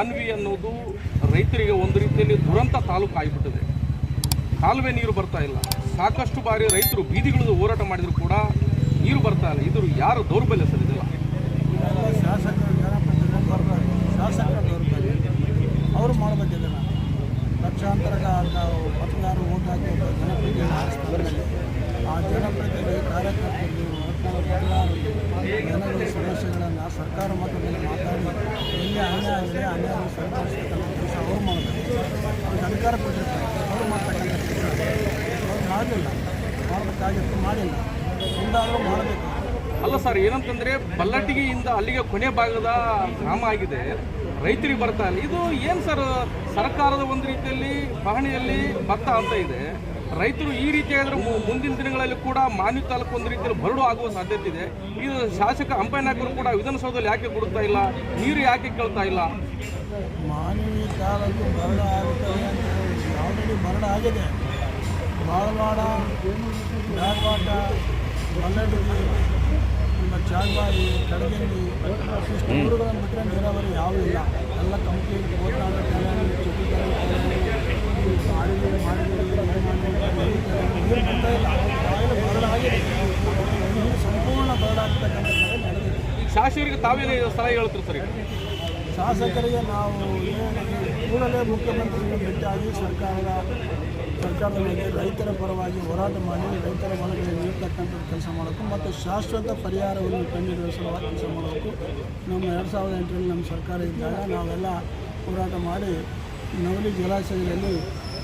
ಮಾನ್ವಿ ಅನ್ನೋದು ರೈತರಿಗೆ ಒಂದು ರೀತಿಯಲ್ಲಿ ದುರಂತ ತಾಲೂಕು ಆಗಿಬಿಟ್ಟಿದೆ. ಕಾಲುವೆ ನೀರು ಬರ್ತಾ ಇಲ್ಲ. ಸಾಕಷ್ಟು ಬಾರಿ ರೈತರು ಬೀದಿಗಳಿದು ಹೋರಾಟ ಮಾಡಿದರೂ ಕೂಡ ನೀರು ಬರ್ತಾ ಇಲ್ಲ. ಇದು ಯಾರು ದೌರ್ಬಲ್ಯ ಸರ್ ಇದೆಲ್ಲ? ಶಾಸಕರು ದೌರ್ಬಲ್ಯ ಅವರು ಮಾಡಬೇಕಿದೆ ಲಕ್ಷಾಂತರ ಹಾಕಿ ಒಬ್ಬ ಜನಪ್ರತಿನಿಧಿ ಆ ಜನಪ್ರತಿನಿಧಿ ಕಾರ್ಯಕರ್ತರು ಜನಗಳ ಸಮಸ್ಯೆಗಳನ್ನು ಸರ್ಕಾರ ಮಟ್ಟದಲ್ಲಿ ಮಾತಾಡಿ ಎಲ್ಲಿ ಅನ್ಯಾಯ ಆಗಿದೆ ಅನ್ಯಾಯ ಅವರು ಮಾಡಬೇಕು ಅವ್ರಿಗೆ ಅಧಿಕಾರ ಕೊಟ್ಟಿರ್ತಾರೆ. ಅವರು ಮಾಡ್ತಕ್ಕಂಥ ಕೆಲಸ ಅವ್ರು ಮಾಡಲಿಲ್ಲ. ಮಾಡಬೇಕಾಗಿತ್ತು ಮಾಡಿಲ್ಲ. ಎಂದಾದರೂ ಮಾಡಬೇಕು. ಅಲ್ಲ ಸರ್, ಏನಂತಂದರೆ ಬಲ್ಲಟಿಗೆಯಿಂದ ಅಲ್ಲಿಗೆ ಕೊನೆ ಭಾಗದ ಗ್ರಾಮ ಆಗಿದೆ. ರೈತರಿಗೆ ಬರ್ತಾ ಇದು ಏನು ಸರ್, ಸರ್ಕಾರದ ಒಂದು ರೀತಿಯಲ್ಲಿ, ಪಹಣಿಯಲ್ಲಿ ಭತ್ತ ಅಂತ ಇದೆ. ರೈತರು ಈ ರೀತಿ ಹೇಳಿದ್ರೆ ಮು- ಮುಂದಿನ ದಿನಗಳಲ್ಲಿ ಕೂಡ ಮಾನ್ಯ ತಾಲೂಕು ಒಂದು ರೀತಿಯಲ್ಲಿ ಬರಡು ಆಗುವ ಸಾಧ್ಯತೆ ಇದೆ. ಇದು ಶಾಸಕ ಅಂಪಯ್ಯನಾಯಕರು ಕೂಡ ವಿಧಾನಸೌಧದಲ್ಲಿ ಯಾಕೆ ಕೊಡ್ತಾ ಇಲ್ಲ? ನೀರು ಯಾಕೆ ಕೇಳ್ತಾ ಇಲ್ಲ? ಮಾನವೀಯ ತಾಲೂಕು ಬರಡ ಆಗುತ್ತದೆ ಅಂತ ಆಲ್ರೆಡಿ ಬರಡ ಆಗಿದೆ. ಬಾಳವಾಡ ಬ್ಯಾಗವಾಟ ಮಲ್ಲಡಿಗೆ ನಿಮ್ಮ ಕಡಗಂಡಿ ಇಷ್ಟು ಊರುಗಳನ್ನು ಬಿಟ್ಟರೆ ನೀರಾವರಿ ಯಾವುದೂ ಇಲ್ಲ. ಎಲ್ಲ ಕಂಪ್ಲೀಟ್ ಕೋಟ್ನಾಡ ಕೆಳಗೆ ಸಂಪೂರ್ಣ ಶಾಸಕರಿಗೆ ತಾವೇನೇ ಸಲಹೆ ಹೇಳ್ತೀರಿ ಸರ್ ಶಾಸಕರಿಗೆ ನಾವು ಕೂಡಲೇ ಮುಖ್ಯಮಂತ್ರಿಗಳು ಭೇಟಿಯಾಗಿ ಸರ್ಕಾರದ ಸರ್ಕಾರದ ಮೇಲೆ ರೈತರ ಪರವಾಗಿ ಹೋರಾಟ ಮಾಡಿ ರೈತರ ಮನೆಗಳಿಗೆ ನೀಡ್ತಕ್ಕಂಥ ಕೆಲಸ ಮಾಡಬೇಕು ಮತ್ತು ಶಾಶ್ವತ ಪರಿಹಾರವನ್ನು ಕಂಡುಹಿಡಿಯುವ ಸಲುವಾಗಿ ಕೆಲಸ ಮಾಡಬೇಕು. ನಮ್ಮ ಎರಡು ಸಾವಿರದ ಎಂಟರಲ್ಲಿ ನಮ್ಮ ಸರ್ಕಾರ ಇದ್ದಾಗ ನಾವೆಲ್ಲ ಹೋರಾಟ ಮಾಡಿ ನವಲಿ ಜಲಾಶಯದಲ್ಲಿ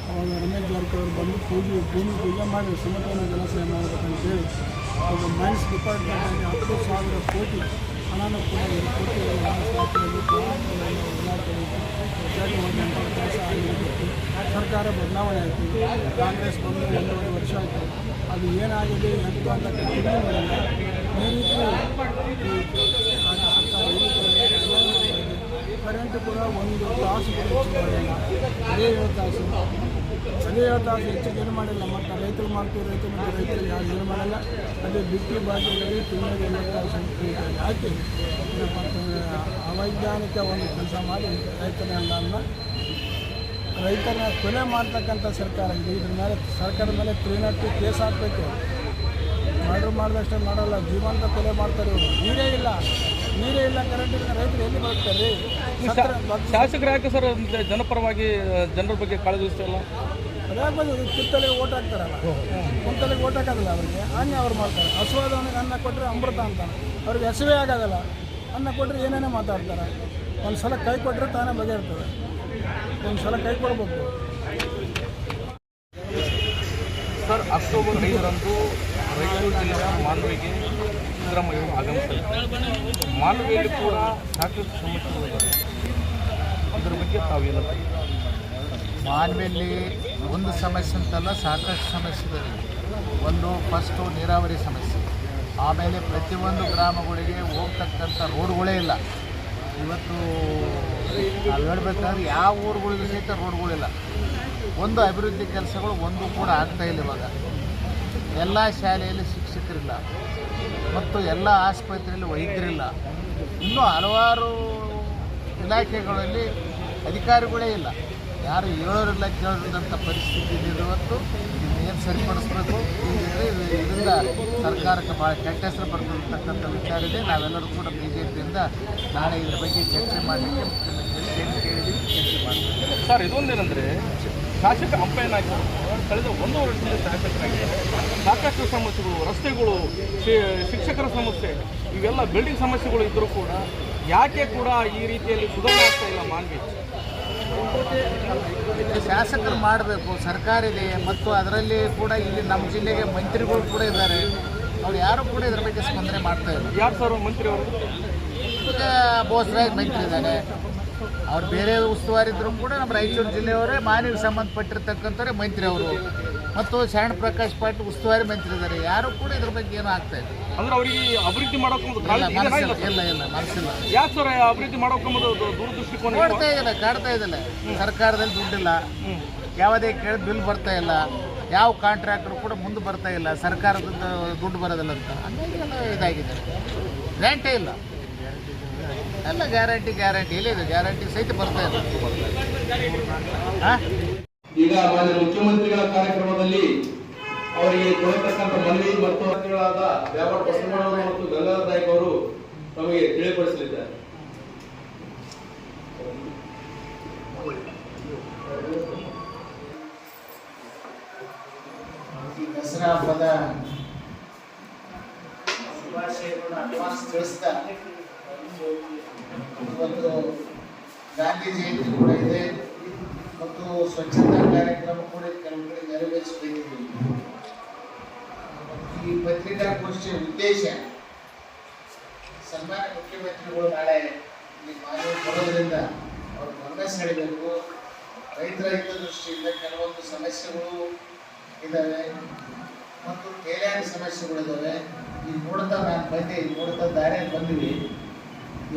ಅವಾಗ ರಮೇಶ್ ಜಾರಕಿಹೊಳಿ ಬಂದು ಪೂಜೆ, ಭೂಮಿ ಪೂಜೆ ಮಾಡಿ ಸಮತೋಲನ ಜಲಾಶಯ ಮಾಡಬೇಕಂತೇಳಿ ಅವಾಗ ಮೈನ್ಸ್ ಡಿಪಾರ್ಟ್ಮೆಂಟಲ್ಲಿ ಹತ್ತು ಸಾವಿರ ಕೋಟಿ ಹಣನೂ ಕೂಡ ಇಲಾಖೆಯಲ್ಲಿ ಕೆಲಸ ಆಗಿರುತ್ತೆ ಸರ್ಕಾರ ಬದಲಾವಣೆ ಆಯಿತು. ಕಾಂಗ್ರೆಸ್ ಬಂದು ಒಂದೂವರೆ ವರ್ಷ ಆಯಿತು. ಅದು ಏನಾಗಿದೆ ಎಂತ ಅಂತ ಈ ರೀತಿ ಈ ರಾಜ್ಯ ಸರ್ಕಾರ ಈ ರೀತಿ ಬದಲಾವಣೆ ಆಗಿದೆ. ಕರೆಂಟ್ ಕೂಡ ಒಂದು ತಾಸು ಕೂಡ ಹೆಚ್ಚು ಮಾಡಿಲ್ಲ. ಅದೇ ಏಳು ತಾಸು ಅದೇ ಏಳು ತಾಸು ಹೆಚ್ಚಿಗೆ ಏನು ಮಾಡಿಲ್ಲ. ಮತ್ತು ರೈತರು ಮಾಡ್ತೀವಿ, ರೈತರು ಮತ್ತು ರೈತರು ಯಾರು ಏನು ಮಾಡಲ್ಲ. ಅದೇ ಬಿಟ್ಟಿ ಬಾಗಿಲಲ್ಲಿ ತಿಂಗಳಿಗೆ ಐವತ್ತಾರು ತಾಸು ಹಾಕಿ ಅವೈಜ್ಞಾನಿಕ ಒಂದು ಕೆಲಸ ಮಾಡಿ ರೈತನ ಅನ್ನ ರೈತರನ್ನ ಕೊಲೆ ಮಾಡ್ತಕ್ಕಂಥ ಸರ್ಕಾರ ಇದೆ. ಇದ್ರ ಮೇಲೆ ಸರ್ಕಾರದ ಮೇಲೆ ತ್ರೀನಟ್ಟು ಕೇಸ್ ಹಾಕಬೇಕು. ಮಾಡ್ರು ಮಾಡಿದಷ್ಟೇ ಮಾಡಲ್ಲ. ಜೀವಂತ ಕೊಲೆ ಮಾಡ್ತಾರೆ ಇವರು. ಇಲ್ಲ. ನೀರೇ ಇಲ್ಲ ಕರೆಂಟ್ ಇಲ್ಲ ರೈತರು ಎಲ್ಲಿ ಬರ್ತಾರೆ ಶಾಸಕರು ಯಾಕೆ ಸರ್ ಜನಪರವಾಗಿ ಜನರ ಬಗ್ಗೆ ಕಾಳಜಿ ವಹಿಸ್ತಾ ಅದ್ಯಾಕ್ ಬಂದು ಕಿತ್ತಲೆಗೆ ಓಟ್ ಹಾಕ್ತಾರಲ್ಲ. ಕುಂತಲೆಗೆ ಓಟ್ ಹಾಕೋದಿಲ್ಲ ಅವರಿಗೆ. ಅನ್ನ ಅವ್ರು ಮಾಡ್ತಾರೆ. ಹಸುವಾದವನಿಗೆ ಅನ್ನ ಕೊಟ್ಟರೆ ಅಮೃತ ಅಂತಾನೆ ಅವ್ರಿಗೆ ಹಸುವೆ ಆಗೋದಿಲ್ಲ ಅನ್ನ ಕೊಟ್ಟರೆ ಏನೇನೋ ಮಾತಾಡ್ತಾರೆ. ಒಂದು ಸಲ ಕೈ ಕೊಟ್ಟರೆ ತಾನೇ ಬಗೆಯಿರ್ತದೆ ಒಂದು ಸಲ ಕೈ ಕೊಡ್ಬೇಕು. ಸರ್ ಅಕ್ಟೋಬರ್ ಐದರಂದು ರಾಯಚೂರು ಜಿಲ್ಲೆಯ ಮಾನ್ವಿಗೆ ಸಿದ್ದರಾಮಯ್ಯವರು ಮಾನ್ವಿಯಲ್ಲಿ ಕೂಡ ಸಾಕಷ್ಟು ಸಮಸ್ಯೆಗಳಿದ್ದಾರೆ ಅದರ ಬಗ್ಗೆ ತಾವೇನು ಮಾನ್ವಿಯಲ್ಲಿ ಒಂದು ಸಮಸ್ಯೆ ಅಂತಲ್ಲ, ಸಾಕಷ್ಟು ಸಮಸ್ಯೆಗಳಿವೆ ಒಂದು ಫಸ್ಟು ನೀರಾವರಿ ಸಮಸ್ಯೆ. ಆಮೇಲೆ ಪ್ರತಿಯೊಂದು ಗ್ರಾಮಗಳಿಗೆ ಹೋಗ್ತಕ್ಕಂಥ ರೋಡ್ಗಳೇ ಇಲ್ಲ. ಇವತ್ತು ನಾವು ಹೇಳ್ಬೇಕಾದ್ರೆ ಯಾವ ಊರುಗಳಿಗೂ ಸಹಿತ ರೋಡ್ಗಳಿಲ್ಲ. ಒಂದು ಅಭಿವೃದ್ಧಿ ಕೆಲಸಗಳು ಒಂದು ಕೂಡ ಆಗ್ತಾಯಿಲ್ಲ ಇವಾಗ. ಎಲ್ಲ ಶಾಲೆಯಲ್ಲಿ ಶಿಕ್ಷಕರಿಲ್ಲ. ಮತ್ತು ಎಲ್ಲ ಆಸ್ಪತ್ರೆಯಲ್ಲಿ ವೈದ್ಯರಿಲ್ಲ. ಇನ್ನೂ ಹಲವಾರು ಇಲಾಖೆಗಳಲ್ಲಿ ಅಧಿಕಾರಿಗಳೇ ಇಲ್ಲ. ಯಾರು ಹೇಳೋರಿಲ್ಲ ಕೇಳೋರಿಲ್ಲಂಥ ಪರಿಸ್ಥಿತಿ ಇದೆ ಇದನ್ನೇನು ಸರಿಪಡಿಸ್ಬೇಕು? ಇದು ಇದರಿಂದ ಸರ್ಕಾರಕ್ಕೆ ಭಾಳ ಕೆಟ್ಟ ಹೆಸರು ಬರ್ತಕ್ಕಂಥ ವಿಚಾರ ಇದೆ. ನಾವೆಲ್ಲರೂ ಕೂಡ ಬಿ ಜೆ ಪಿಯಿಂದ ನಾಳೆ ಇದ್ರ ಬಗ್ಗೆ ಚರ್ಚೆ ಮಾಡಲಿಕ್ಕೆ ಏನು ಕೇಳಿದ್ದೀವಿ ಚರ್ಚೆ ಮಾಡ್ತೀವಿ. ಸರ್, ಇದೊಂದೇನೆಂದರೆ ಶಾಸಕ ಅಂಪಯ್ಯನಾಯ್ತು ಕಳೆದ ಒಂದು ವರ್ಷದಿಂದ ಶಾಸಕರಾಗಿದ್ದಾರೆ. ಸಾಕಷ್ಟು ಸಮಸ್ಯೆಗಳು ರಸ್ತೆಗಳು ಶಿ- ಶಿಕ್ಷಕರ ಸಮಸ್ಯೆ ಇವೆಲ್ಲ ಬಿಲ್ಡಿಂಗ್ ಸಮಸ್ಯೆಗಳು ಇದ್ದರೂ ಕೂಡ ಯಾಕೆ ಕೂಡ ಈ ರೀತಿಯಲ್ಲಿ ಸುಧಾರಣೆ ಆಗ್ತಾ ಇಲ್ಲ ಮಾನ್ವಿ ಶಾಸಕರು ಮಾಡಬೇಕು ಸರ್ಕಾರ ಇದೆ ಮತ್ತು ಅದರಲ್ಲಿ ಕೂಡ ಇಲ್ಲಿ ನಮ್ಮ ಜಿಲ್ಲೆಗೆ ಮಂತ್ರಿಗಳು ಕೂಡ ಇದ್ದಾರೆ. ಅವ್ರು ಯಾರು ಕೂಡ ಇದ್ರ ಬಗ್ಗೆ ಸ್ಪಂದನೆ ಮಾಡ್ತಾ ಇಲ್ಲ. ಯಾರು ಸರ್ ಮಂತ್ರಿ ಅವರು? ಈಗ ರಾಯ್ ಮಂತ್ರಿ ಇದ್ದಾನೆ ಅವ್ರು ಬೇರೆ ಉಸ್ತುವಾರಿ ಇದ್ರೂ ಕೂಡ ನಮ್ಮ ರಾಯಚೂರು ಜಿಲ್ಲೆಯವರೇ ಮಾನವಿಗೆ ಸಂಬಂಧಪಟ್ಟಿರ್ತಕ್ಕಂಥವ್ರೆ ಮಂತ್ರಿ ಅವರು. ಮತ್ತು ಶರಣ ಪ್ರಕಾಶ್ ಪಾಟ್ ಉಸ್ತುವಾರಿ ಮಂತ್ರಿ ಇದ್ದಾರೆ. ಯಾರು ಕೂಡ ಇದ್ರ ಬಗ್ಗೆ ಏನೂ ಆಗ್ತಾ ಇಲ್ಲ. ಅಂದ್ರೆ ಅವರಿಗೆ ಅಭಿವೃದ್ಧಿ ಮಾಡೋಕೆ ಇಲ್ಲ ಇಲ್ಲ ಮನಸ್ಸಿಲ್ಲ. ಯಾಕೆ ಸರ್ ಅಭಿವೃದ್ಧಿ ಮಾಡೋಕೆ ದೂರದೃಷ್ಟಿಕೋನ? ನೋಡ್ತಾ ಇದ್ದಿಲ್ಲ ಕಾಡ್ತಾ ಸರ್ಕಾರದಲ್ಲಿ ದುಡ್ಡಿಲ್ಲ. ಯಾವುದೇ ಕೇಳಿ ಬಿಲ್ ಬರ್ತಾ ಇಲ್ಲ. ಯಾವ ಕಾಂಟ್ರಾಕ್ಟರ್ ಕೂಡ ಮುಂದೆ ಬರ್ತಾ ಇಲ್ಲ. ಸರ್ಕಾರದ ದುಡ್ಡು ಬರೋದಿಲ್ಲ ಅಂತ. ಹಂಗಾಗಿ ಇದಾಗಿದೆ. ಗ್ರ್ಯಾಂಟೇ ಇಲ್ಲ. ಎಲ್ಲ ಗ್ಯಾರಂಟಿ ಗ್ಯಾರಂಟಿ ಎಲ್ಲಿದೆ ಗ್ಯಾರಂಟಿ ಸಹಿತ ಬರ್ತಾ ಇದೆ ಈಗ ಮಾನ್ಯ ಮುಖ್ಯಮಂತ್ರಿಗಳ ಕಾರ್ಯಕ್ರಮದಲ್ಲಿ ಅವರಿಗೆ ಕೊಡತಕ್ಕಂಥ ಮನವಿ ಮತ್ತು ಮಂತ್ರಿಗಳಾದ ವ್ಯಾಪಾರ ಬಸವಣ್ಣವರು ಮತ್ತು ಗಂಗಾಧರ ನಾಯ್ಕ ಅವರು ನಮಗೆ ತಿಳಿಪಡಿಸಲಿದ್ದಾರೆ. ಈ ದಸರಾ ಹಬ್ಬದ ಶುಭಾಶಯಗಳನ್ನು ಅಡ್ವಾನ್ಸ್ ತಿಳಿಸ್ತಾ ಇವತ್ತು ಗಾಂಧಿ ಜಯಂತಿ ಕೂಡ ಇದೆ. ಮತ್ತು ಸ್ವಚ್ಛತಾ ಕಾರ್ಯಕ್ರಮ ಕೂಡ ಕೆಲವು ಕಡೆ ನೆರವೇರಿಸಬೇಕಿದೆ ಈ ಪತ್ರಿಕಾಗೋಷ್ಠಿಯ ಉದ್ದೇಶ, ಸನ್ಮಾನ್ಯ ಮುಖ್ಯಮಂತ್ರಿಗಳು ನಾಳೆ ಇಲ್ಲಿ ಮಾನವ ಬರೋದ್ರಿಂದ ಅವ್ರ ಗಮನ ಸೆಳೆಯಬೇಕು ರೈತರ ಹಿತದೃಷ್ಟಿಯಿಂದ ಕೆಲವೊಂದು ಸಮಸ್ಯೆಗಳು ಇದ್ದಾವೆ ಮತ್ತು ಬೇರೆ ಸಮಸ್ಯೆಗಳಿದ್ದಾವೆ ಈಗ ನೋಡ್ತಾ ನಾನು ಬಂದೆ ನೋಡ್ತಾ ದಾರಿಯಲ್ಲಿ ಬಂದಿವಿ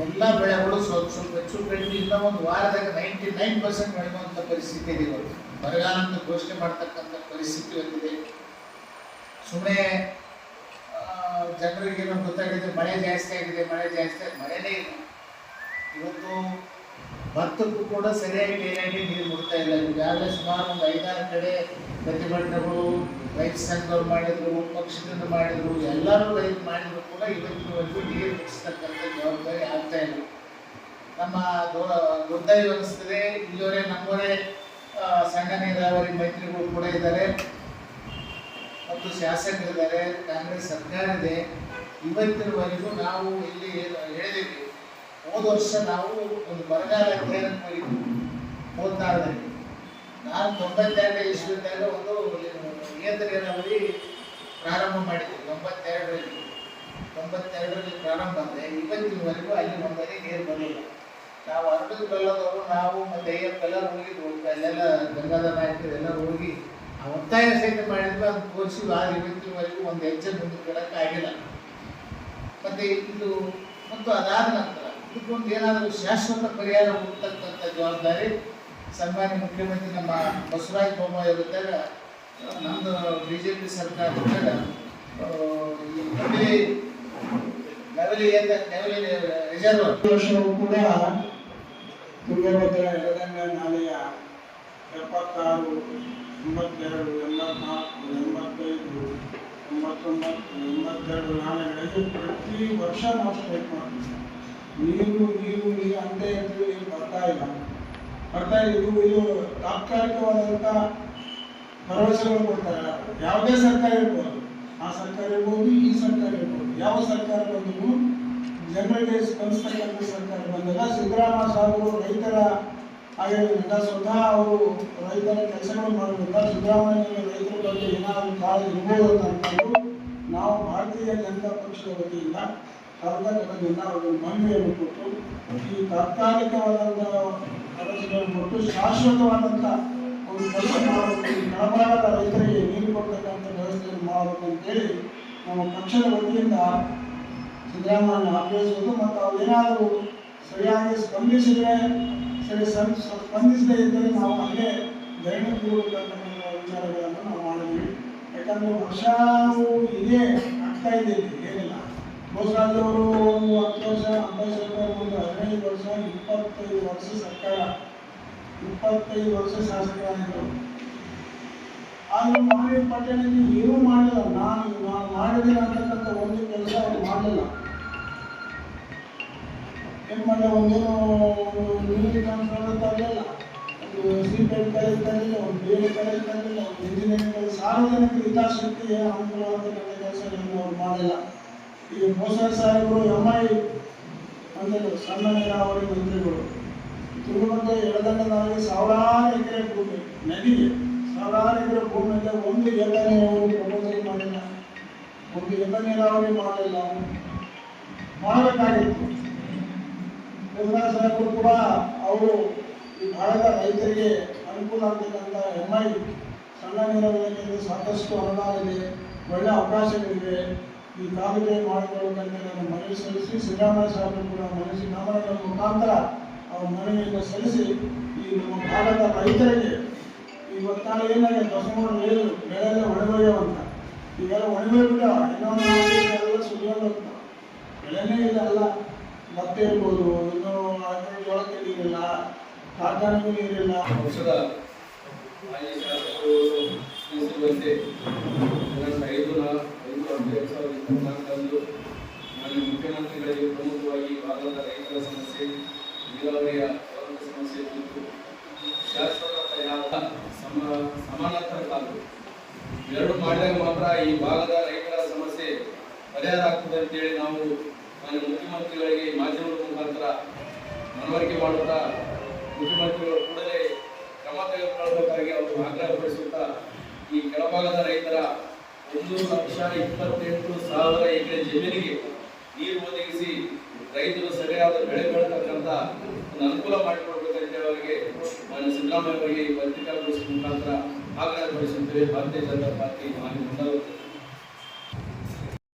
ಎಲ್ಲ ಬೆಳೆಗಳು ಸ್ವಲ್ಪ ಸ್ವಲ್ಪ ಹೆಚ್ಚು ಕಡಿಮೆಯಿಂದ ಒಂದು ವಾರದಾಗ ನೈಂಟಿ ನೈನ್ ಪರ್ಸೆಂಟ್ ಬೆಳೆಯುವಂಥ ಪರಿಸ್ಥಿತಿ ಇದೆ ಇವತ್ತು ಬರಗಾಲ ಅಂತ ಘೋಷಣೆ ಮಾಡ್ತಕ್ಕಂಥ ಪರಿಸ್ಥಿತಿ ಇವತ್ತಿದೆ ಸುಮ್ಮನೆ ಜನರಿಗೆ ಗೊತ್ತಾಗಿದೆ, ಮಳೆ ಜಾಸ್ತಿ ಆಗಿದೆ, ಮಳೆ ಜಾಸ್ತಿ ಆಗಿದೆ, ಮಳೆನೇ ಇಲ್ಲ. ಇವತ್ತು ಭತ್ತಕ್ಕೂ ಕೂಡ ಸರಿಯಾಗಿ ನೀರಾಗಿ ನೀರು ಕೊಡ್ತಾ ಇಲ್ಲ. ಈಗಾಗಲೇ ಸುಮಾರು ಒಂದು ಐದಾರು ಕಡೆ ಪ್ರತಿಭಟನೆಗಳು, ರೈತ ಸಂಘದವ್ರು ಮಾಡಿದ್ರು, ಪಕ್ಷದಿಂದ ಮಾಡಿದ್ರು, ಎಲ್ಲರೂ ರೈತ ಮಾಡಿದ್ರು ಕೂಡ ಇವತ್ತಿನವರೆಗೂ ನೀರು ಮುಟ್ಟಿಸ್ತಕ್ಕಂಥ ಜವಾಬ್ದಾರಿ ಆಗ್ತಾ ಇಲ್ಲ. ನಮ್ಮ ದುರ್ದೈವ ಅನಿಸ್ತದೆ. ಇಲ್ಲಿವರೆ ನಮ್ಮವರೇ ಸಣ್ಣ ನೀರಾವರಿ ಮೈತ್ರಿಗಳು ಕೂಡ ಇದ್ದಾರೆ. ಮತ್ತು ಶಾಸಕರಿದ್ದಾರೆ. ಕಾಂಗ್ರೆಸ್ ಸರ್ಕಾರ ಇದೆ ಇವತ್ತಿನವರೆಗೂ ನಾವು ಇಲ್ಲಿ ಹೇಳಿದ್ದೀವಿ. ಹೋದ ವರ್ಷ ನಾವು ಒಂದು ಬರಗಾಲ ಅಧ್ಯಯನ ಮಾಡಿದ್ವಿ. ಮೂವತ್ತಾರರಲ್ಲಿ ನಾನು ತೊಂಬತ್ತೆರಡು ಇಸ್ವಿದಾಗ ಒಂದು ನಿಯಂತ್ರ ನೀರಾವರಿ ಪ್ರಾರಂಭ ಮಾಡಿದ್ವಿ ತೊಂಬತ್ತೆರಡರಲ್ಲಿ. ತೊಂಬತ್ತೆರಡರಲ್ಲಿ ಪ್ರಾರಂಭ ಅಂದರೆ ಇವತ್ತಿನವರೆಗೂ ಅಲ್ಲಿ ಒಂದನೇ ನೀರು ಬರಲಿಲ್ಲ. ನಾವು ಅರ್ಧದ ಕಲ್ಲದವರು, ನಾವು ಮತ್ತೆ ಅಯ್ಯಪ್ಪ ಎಲ್ಲರೂ ಹೋಗಿ ಅಲ್ಲೆಲ್ಲ ಗಂಗಾಧರ ನಾಯಕರು ಎಲ್ಲರೂ ಹೋಗಿ ಆ ಒತ್ತಾಯ ಸಹಿತ ಮಾಡಿದ್ವಿ. ಅದು ತೋರಿಸಿ ಆರು ಇವತ್ತಿನವರೆಗೂ ಒಂದು ಹೆಜ್ಜೆ ಮುಂದೆ ಕೊಡೋಕ್ಕಾಗಿಲ್ಲ ಮತ್ತೆ ಇದು ಮತ್ತು ಅದಾದ ನಂತರ ಇದಕ್ಕೊಂದು ಏನಾದರೂ ಶಾಶ್ವತ ಪರಿಹಾರ ಹುಡುಕ್ತಕ್ಕಂಥ ಜವಾಬ್ದಾರಿ ಸನ್ಮಾನ್ಯ ಮುಖ್ಯಮಂತ್ರಿ ನಮ್ಮ ಬಸವರಾಜ ಬೊಮ್ಮಾಯಿ ಇದ್ದಾಗ ನಮ್ಮದು ಬಿ ಜೆ ಪಿ ಸರ್ಕಾರ ಆ, ಈ ನವಲಿ ನವಲಿ ಅಂತ ನವಲಿ ರಿಸರ್ವ್. ವರ್ಷವೂ ಕೂಡ ತುಂಗಭದ್ರಾ ಎಡದಂಡ ನಾಲೆಯ ಎಪ್ಪತ್ತಾರು ಎಂಬತ್ತೆರಡು ಎಂಬತ್ನಾಲ್ಕು ಎಂಬತ್ತೈದು ಎಂಬತ್ತೊಂಬತ್ತು ಎಂಬತ್ತೆರಡು ನಾಲೆಗಳಲ್ಲಿ ಪ್ರತಿ ವರ್ಷ ನಾವು ಸ್ಟ್ರೈಕ್ ಮಾಡ್ತೀವಿ. ನೀರು ನೀರು ನೀರು ಅಂತ ಹೇಳ್ತೀವಿ ನೀರು ಬರ್ತಾ ಇಲ್ಲ. ಬರ್ತಾ ಇದು ಇದು ತಾತ್ಕಾಲಿಕವಾದಂಥ ಭರವಸೆಗಳು ಕೊಡ್ತಾರೆ ಯಾವುದೇ ಸರ್ಕಾರ ಇರ್ಬೋದು. ಆ ಸರ್ಕಾರ ಇರ್ಬೋದು, ಈ ಸರ್ಕಾರ ಇರ್ಬೋದು. ಯಾವ ಸರ್ಕಾರ ಬಂದರೂ ಜನರಿಗೆ ಸ್ಪಂದಿಸ್ತಕ್ಕಂಥ ಸರ್ಕಾರ ಬಂದಾಗ ಸಿದ್ದರಾಮಯ್ಯ ಸಾಹೇಬರು ರೈತರ ಆಗಿರೋದ್ರಿಂದ ಸ್ವತಃ ಅವರು ರೈತರ ಕೆಲಸಗಳು ಮಾಡೋದ್ರಿಂದ ಸಿದ್ದರಾಮಯ್ಯ ರೈತರ ಬಗ್ಗೆ ಏನಾದರೂ ಕಾಳಜಿ ಇರ್ಬೋದು ಅಂತ ನಾವು ಭಾರತೀಯ ಜನತಾ ಪಕ್ಷದ ವತಿಯಿಂದ ಸರ್ಕಾರದಿಂದ ಅವರು ಮನವಿಯನ್ನು ಕೊಟ್ಟು ಈ ತಾತ್ಕಾಲಿಕವಾದಂಥ ಭರವಸೆಗಳನ್ನು ಕೊಟ್ಟು ಶಾಶ್ವತವಾದಂಥ ಒಂದು ಕೆಲಸ ಮಾಡಬೇಕು. ಈ ಕೆಳಭಾಗದ ರೈತರಿಗೆ ನೀರು ಕೊಡ್ತಕ್ಕಂಥ ವ್ಯವಸ್ಥೆಯನ್ನು ಮಾಡಬೇಕು ಅಂತೇಳಿ ನಮ್ಮ ಪಕ್ಷದ ವತಿಯಿಂದ ಸಿದ್ದರಾಮಯ್ಯ ಆಗ್ರಹಿಸುವುದು ಮತ್ತು ಅವ್ರು ಏನಾದರೂ ಸರಿಯಾಗಿ ಸ್ಪಂದಿಸಿದರೆ ಸರಿ ಸ್ಪಂದಿಸದೆ ಇದ್ದರೆ ನಾವು ಅಲ್ಲೇ ಕೂಡಬೇಕಂತಕ್ಕಂಥ ವಿಚಾರಗಳನ್ನು ನಾವು ಮಾಡಿದ್ವಿ ಯಾಕಂದರೆ ವರ್ಷವೂ ಇದೇ ಆಗ್ತಾ ಇದೆ ಇಲ್ಲಿ, ಏನಿಲ್ಲ. ಬೋಸರಾಜವರು ಒಂದು ಹತ್ತು ವರ್ಷ ಅಂಬರೀಷ್ ಸರ್ಕಾರ ಒಂದು ಹದಿನೈದು ವರ್ಷ, ಇಪ್ಪತ್ತೈದು ವರ್ಷ ಸರ್ಕಾರ. ಇಪ್ಪತ್ತೈದು ವರ್ಷ ಶಾಸಕರಾಗಿದ್ದರು ಆದರೂ ಮಾನವಿ ಪಟ್ಟಣದಲ್ಲಿ ಏನೂ ಮಾಡಲಿಲ್ಲ ನಾನು ನಾನು ಮಾಡಿದ್ದೀನಿ ಅಂತಕ್ಕಂಥ ಒಂದು ಕೆಲಸ ಅವ್ರು ಮಾಡಲಿಲ್ಲ. ಏನು ಮಾಡಲ್ಲ ಒಂದೇನು ಒಂದು ಕಾನ್ಫರೆನ್ಸ್ ತರಲಿಲ್ಲ. ಒಂದು ಸಿ ಪಿ ಎಲ್ ಕಾಲೇಜ್ ತರಲಿಲ್ಲ, ಒಂದು ಬಿ ಎಡ್ ಕಾಲೇಜ್ ತರಲಿಲ್ಲ, ಒಂದು ಇಂಜಿನಿಯರಿಂಗ್ ಸಾರ್ವಜನಿಕ ಹಿತಾಸಕ್ತಿಗೆ ಕೆಲಸ ಕೆಲಸಗಳನ್ನು ಅವ್ರು ಮಾಡಿಲ್ಲ ಈಗ ಮೋಸರ ಸಾಹೇಬರು ಎಂ ಐ ಅಂದರೆ ಸಣ್ಣ ನೀರಾವರಿ ಮಂತ್ರಿಗಳು. ತುಂಬ ಎಡದಂಡ ನಾವು ಸಾವಿರಾರು ಎಕರೆ ಭೂಮಿ, ನದಿಗೆ ಸಾವಿರಾರು ಎಕರೆ ಭೂಮಿಯಿಂದ ಒಂದು ಎಲ್ಲ ನೀರಾವರಿ ಪ್ರಪೋಸಲ್ ಮಾಡಿಲ್ಲ. ಒಂದು ಎಲ್ಲ ನೀರಾವರಿ ಮಾಡಲಿಲ್ಲ. ಮಾಡಬೇಕಾಗಿತ್ತು. ಗುರುನಾಥ ಸಾಹೇಬರು ಕೂಡ ಅವರು ಈ ಭಾಗದ ರೈತರಿಗೆ ಅನುಕೂಲ ಆಗ್ತಕ್ಕಂಥ ಎಂ ಐ ಸಣ್ಣ ನೀರಾವರಿ ಸಾಕಷ್ಟು ಅನುದಾನ ಇದೆ, ಒಳ್ಳೆ ಅವಕಾಶಗಳಿವೆ. ಈ ಕಾಲುವೆ ಮಾಡಿಕೊಳ್ಳುವುದಕ್ಕೆ ನಾನು ಮನವಿ ಸಲ್ಲಿಸಿ, ಸಿದ್ದರಾಮಯ್ಯ ಸಾಹೇಬರು ಕೂಡ ಮನಸ್ಸಿ ನಮನದ ಮುಖಾಂತರ ಅವರ ಮನವಿಯನ್ನು ಸಲ್ಲಿಸಿ ಈ ನಮ್ಮ ಭಾಗದ ರೈತರಿಗೆ ಇವತ್ತು ನಾಳೆ ಏನಾಗಿದೆ ದಸಮಾನ ನೀರು ಬೆಳೆಲ್ಲ ಒಣಗೋಗ್ಯಾವಂತ ಈಗೆಲ್ಲ ಒಣಗೋಗ್ಬಿಟ್ಟಾವ ಇನ್ನೊಂದು ನಾಲ್ಕು ಎಲ್ಲ ಸುಳ್ಕೊಂಡು ಬೆಳೆನೇ ಇಲ್ಲ ಅಲ್ಲ. ಮತ್ತೆ ಇರ್ಬೋದು, ಇನ್ನೂ ಜೋಳಕ್ಕೆ ನೀರಿಲ್ಲ, ಕಾರ್ಖಾನೆಗೂ ನೀರಿಲ್ಲ. ತಿಳಿಸಿರುವಂತೆ ದಿನಾಂಕ ಐದು ನಾ- ಹತ್ತು ಎರಡು ಸಾವಿರದ ಇಪ್ಪತ್ನಾಲ್ಕರಂದು ಮಾನ್ಯ ಮುಖ್ಯಮಂತ್ರಿಗಳಿಗೆ ಪ್ರಮುಖವಾಗಿ ಭಾರತದ ರೈತರ ಸಮಸ್ಯೆ ನೀರಾವರಿಯ ಸಮಸ್ಯೆ ಕುರಿತು ಶಾಶ್ವತ ಪರಿಹಾರ ಸಮ ಸಮಾನಾಂತರ ಕಾಲು ಎರಡು ಮಾಡಿದಾಗ ಮಾತ್ರ ಈ ಭಾಗದ ರೈತರ ಸಮಸ್ಯೆ ಪರಿಹಾರ ಆಗ್ತದೆ ಅಂತೇಳಿ ನಾವು ಮಾನ್ಯ ಮುಖ್ಯಮಂತ್ರಿಗಳಿಗೆ ಮಾಧ್ಯಮದ ಮುಖಾಂತರ ಮನವರಿಕೆ ಮಾಡುತ್ತಾ ಮುಖ್ಯಮಂತ್ರಿಗಳು ಕೂಡಲೇ ಕ್ರಮ ತೆಗೆದುಕೊಳ್ಳಬೇಕಾಗಿ ಅವರು ಆಗ್ರಹಪಡಿಸುತ್ತಾ ಈ ಕೆಳಭಾಗದ ರೈತರ ಒಂದು ಲಕ್ಷ ಇಪ್ಪತ್ತೆಂಟು ಸಾವಿರ ಎಕರೆ ಜಮೀನಿಗೆ ನೀರು ಒದಗಿಸಿ ರೈತರು ಸರಿಯಾದ ಬೆಳೆ ಬೆಳತಕ್ಕಂಥ ಒಂದು ಅನುಕೂಲ ಮಾಡಿಕೊಡ್ಬೇಕಂತ ಅವರಿಗೆ ಮಾನ್ಯ ಸಿದ್ದರಾಮಯ್ಯ ಅವರಿಗೆ ಪತ್ರಿಕಾಗೋಷ್ಠಿ ಮುಖಾಂತರ ಆಗ್ರಹಪಡಿಸುತ್ತೇವೆ ಭಾರತೀಯ ಜನತಾ ಪಾರ್ಟಿ ಮಾನ್ಯ ಮಂಡಲ